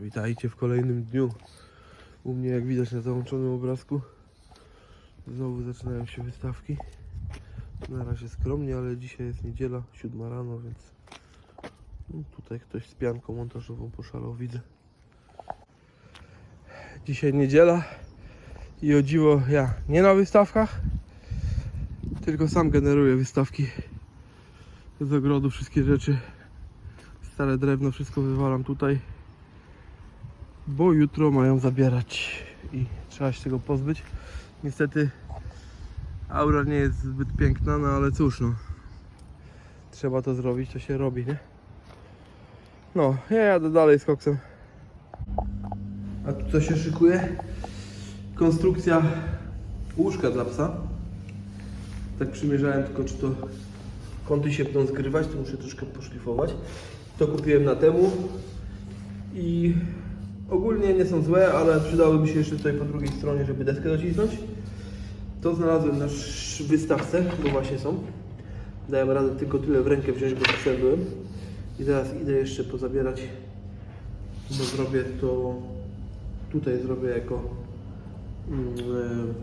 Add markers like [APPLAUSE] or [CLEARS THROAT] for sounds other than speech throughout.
Witajcie w kolejnym dniu. U mnie, jak widać na załączonym obrazku, znowu zaczynają się wystawki. Na razie skromnie, ale dzisiaj jest niedziela, 7 rano, więc no, tutaj ktoś z pianką montażową poszalał, widzę. Dzisiaj niedziela i o dziwo ja nie na wystawkach, tylko sam generuję wystawki z ogrodu, wszystkie rzeczy. Stare drewno, wszystko wywalam tutaj bo jutro mają zabierać i trzeba się tego pozbyć. Niestety aura nie jest zbyt piękna, no ale cóż no. Trzeba to zrobić, to się robi, nie? No, ja jadę dalej z koksem. A tu co się szykuje? Konstrukcja łóżka dla psa. Tak przymierzałem tylko czy to kąty się będą zgrywać, to muszę troszkę poszlifować. To kupiłem na temu i Ogólnie nie są złe, ale przydałyby się jeszcze tutaj po drugiej stronie, żeby deskę docisnąć. To znalazłem na wystawce, bo właśnie są. Dałem radę tylko tyle w rękę wziąć, bo byłem. I teraz idę jeszcze pozabierać, bo zrobię to tutaj zrobię jako,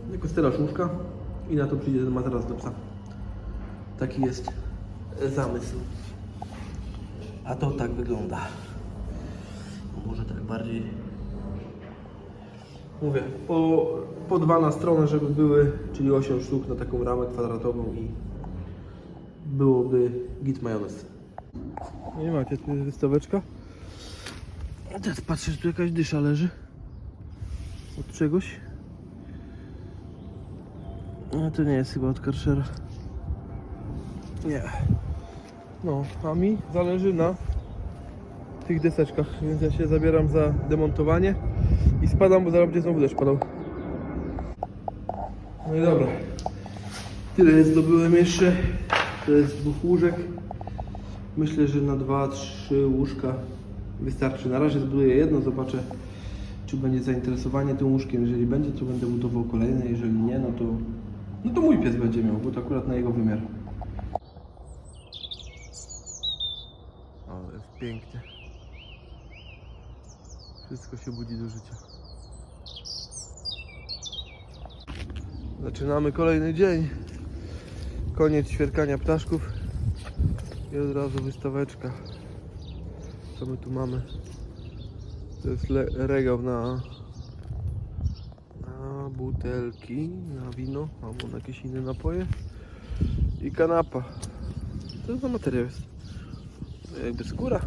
e, jako stelaż łóżka i na to przyjdzie ten materac do psa. Taki jest zamysł. A to tak wygląda. Może tak bardziej. Mówię, po, po dwa na stronę, żeby były, czyli 8 sztuk na taką ramę kwadratową i byłoby git majonez. Nie macie, tu jest wystaweczka. A teraz patrzę, że tu jakaś dysza leży. Od czegoś. No to nie jest chyba od Karszera. Nie. No, a mi zależy na tych deseczkach, więc ja się zabieram za demontowanie spadam, bo zaraz będzie znowu deszcz padał. No i dobra. Tyle zdobyłem jeszcze. To jest dwóch łóżek. Myślę, że na dwa, trzy łóżka wystarczy. Na razie zbuduję jedno, zobaczę czy będzie zainteresowanie tym łóżkiem. Jeżeli będzie, to będę budował kolejne. Jeżeli nie, no to no to mój pies będzie miał, bo to akurat na jego wymiar. Ale jest pięknie. Wszystko się budzi do życia. Zaczynamy kolejny dzień. Koniec ćwierkania ptaszków. I od razu wystaweczka. Co my tu mamy? To jest regał na, na butelki, na wino, albo na jakieś inne napoje. I kanapa. Co za materiał jest? Jakby skóra.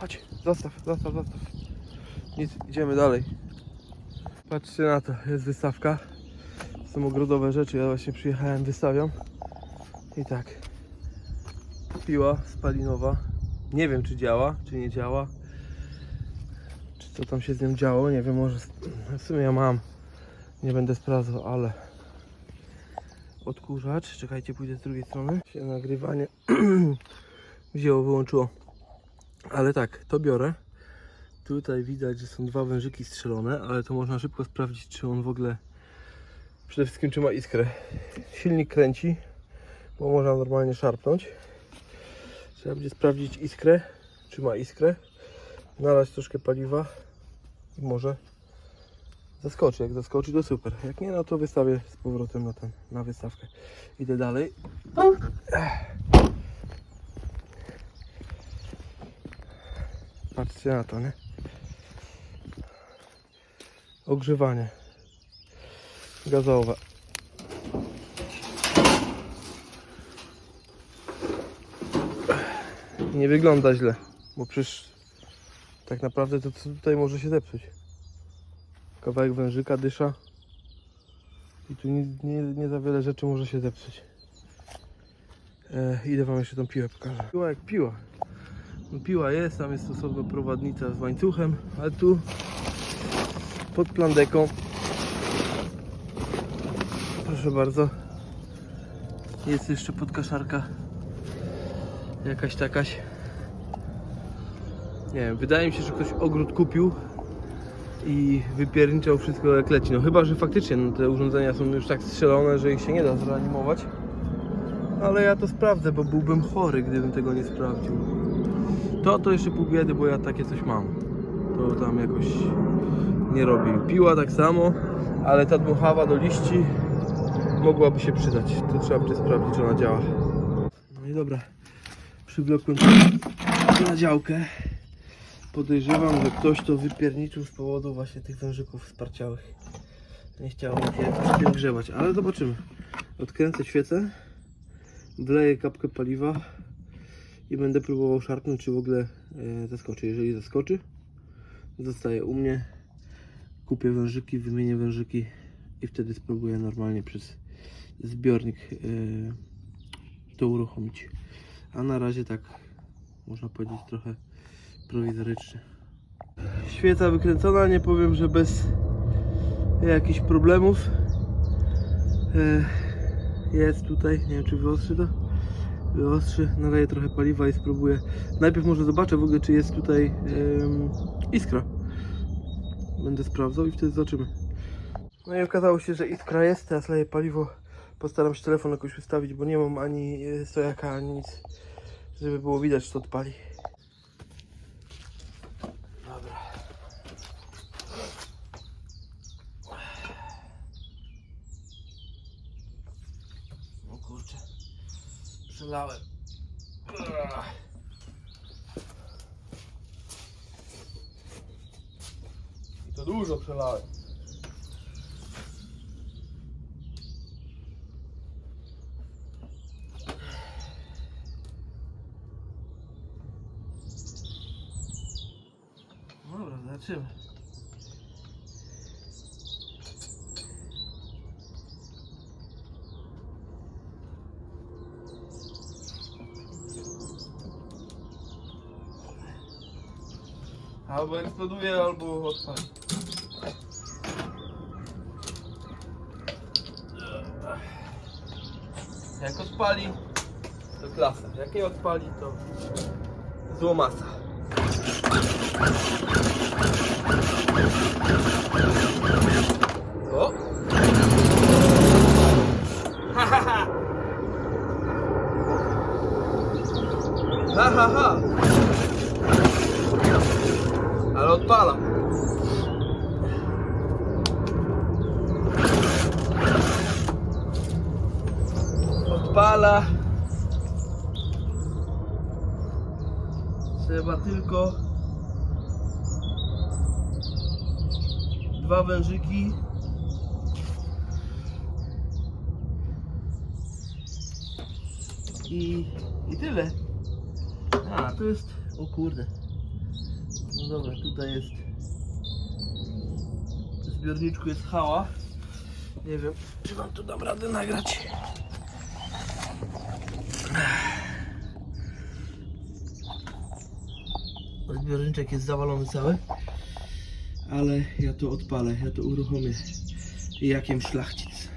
Chodź, zostaw, zostaw, zostaw. Nic, idziemy dalej. Patrzcie na to, jest wystawka. Są ogrodowe rzeczy, ja właśnie przyjechałem, wystawiam. I tak. Piła spalinowa. Nie wiem czy działa, czy nie działa. Czy co tam się z nią działo, nie wiem, może w sumie ja mam. Nie będę sprawdzał, ale odkurzacz, czekajcie, pójdę z drugiej strony. Się nagrywanie [CLEARS THROAT] wzięło, wyłączyło. Ale tak, to biorę. Tutaj widać, że są dwa wężyki strzelone, ale to można szybko sprawdzić, czy on w ogóle przede wszystkim czy ma iskrę. Silnik kręci, bo można normalnie szarpnąć. Trzeba będzie sprawdzić iskrę, czy ma iskrę. Nalać troszkę paliwa i może zaskoczy. Jak zaskoczy, to super. Jak nie, no to wystawię z powrotem na, ten, na wystawkę. Idę dalej. Patrzcie na to, nie? Ogrzewanie gazowe. Nie wygląda źle, bo przecież tak naprawdę to co tutaj może się zepsuć. Kawałek wężyka dysza i tu nie, nie, nie za wiele rzeczy może się zepsuć. E, idę wam jeszcze tą piłę pokażę. Piła jak piła. No, piła jest, tam jest osobna prowadnica z łańcuchem, ale tu pod plandeką proszę bardzo jest jeszcze podkaszarka jakaś takaś nie wiem, wydaje mi się, że ktoś ogród kupił i wypierniczał wszystko jak leci. No chyba, że faktycznie no, te urządzenia są już tak strzelone, że ich się nie da zreanimować. Ale ja to sprawdzę, bo byłbym chory, gdybym tego nie sprawdził. To to jeszcze pół biedy, bo ja takie coś mam. to tam jakoś nie robi. Piła tak samo, ale ta dmuchawa do liści mogłaby się przydać. To trzeba będzie sprawdzić, czy ona działa. No i dobra, przywlekłem to na działkę. Podejrzewam, że ktoś to wypierniczył z powodu właśnie tych wężyków sparciałych. Nie chciało mi się przy tym grzewać, ale zobaczymy. Odkręcę świecę, wleję kapkę paliwa i będę próbował szarpnąć, czy w ogóle e, zaskoczy. Jeżeli zaskoczy, zostaje u mnie. Kupię wężyki, wymienię wężyki i wtedy spróbuję normalnie przez zbiornik e, to uruchomić. A na razie tak, można powiedzieć, trochę prowizorycznie. Świeca wykręcona, nie powiem, że bez jakichś problemów. E, jest tutaj, nie wiem czy wyostrzy to. Wyostrzy, naleję trochę paliwa i spróbuję. Najpierw może zobaczę w ogóle, czy jest tutaj iskra. Będę sprawdzał i wtedy zobaczymy. No i okazało się, że iskra jest, teraz leję paliwo. Postaram się telefon jakoś ustawić, bo nie mam ani e, stojaka, ani nic, żeby było widać, to odpali. Dobra. O kurczę, przelałem. I to dużo przelałem. Dobra, zobaczymy. Albo eksploduje, albo odpali. Jak odpali, to klasa. Jak nie odpali, to złomasa. O! Ha ha ha! Ha ha ha! Ale odpala. Odpala. Trzeba tylko dwa wężyki. I, I tyle. A, to jest. O kurde. No dobra, tutaj jest. W zbiorniczku jest hała. Nie wiem, czy wam tu dam radę nagrać. Zbiorniczek jest zawalony cały. Ale ja to odpalę, ja to uruchomię. Jakiem szlachcic.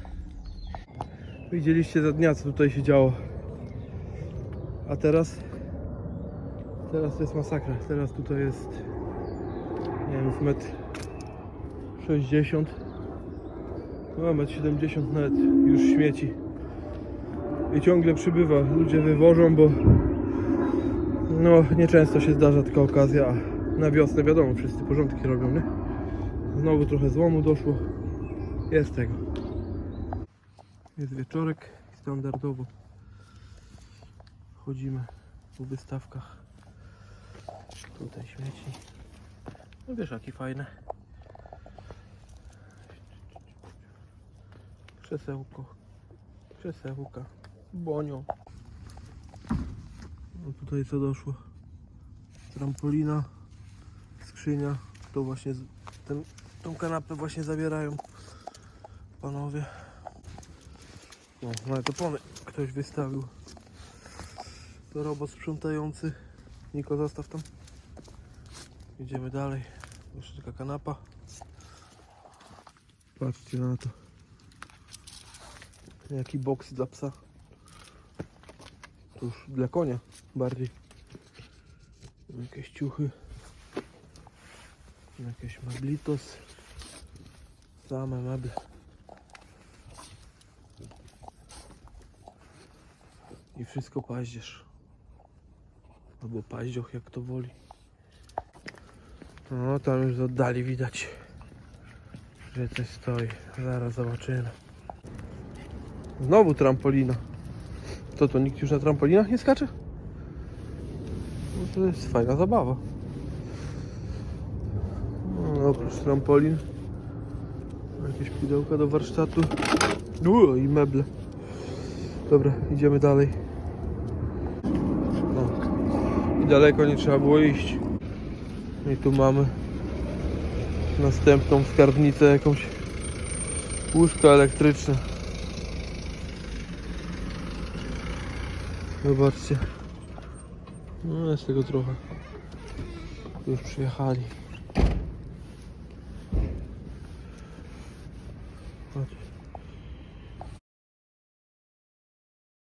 Widzieliście za dnia, co tutaj się działo. A teraz Teraz to jest masakra. Teraz tutaj jest nie wiem, metr 60 no metr 70 nawet już śmieci i ciągle przybywa. Ludzie wywożą, bo no nieczęsto się zdarza taka okazja, na wiosnę wiadomo, wszyscy porządki robią, nie? Znowu trochę złomu doszło. Jest tego. Jest wieczorek standardowo. Chodzimy po wystawkach. Tutaj śmieci. No wiesz, jakie fajne. Krzesełko. Krzesełka. Bonio. No tutaj co doszło? Trampolina. Skrzynia. To właśnie ten, tą kanapę właśnie zabierają panowie. No, nawet opony ktoś wystawił. To robot sprzątający. Niko, zostaw tam. Idziemy dalej. Jeszcze taka kanapa. Patrzcie na to. Jaki boks dla psa. To już dla konia bardziej. Jakieś ciuchy. Jakieś meblitos. Same meble. I wszystko paździerz. Albo paździoch, jak to woli. No tam już z oddali widać, że coś stoi. Zaraz zobaczymy. Znowu trampolina. To to nikt już na trampolinach nie skacze? No to jest fajna zabawa. No, oprócz trampolin jakieś pudełka do warsztatu Uuu, i meble. Dobra, idziemy dalej. I daleko nie trzeba było iść. I tu mamy następną skarbnicę jakąś łóżko elektryczne. Zobaczcie. No jest tego trochę. Już przyjechali.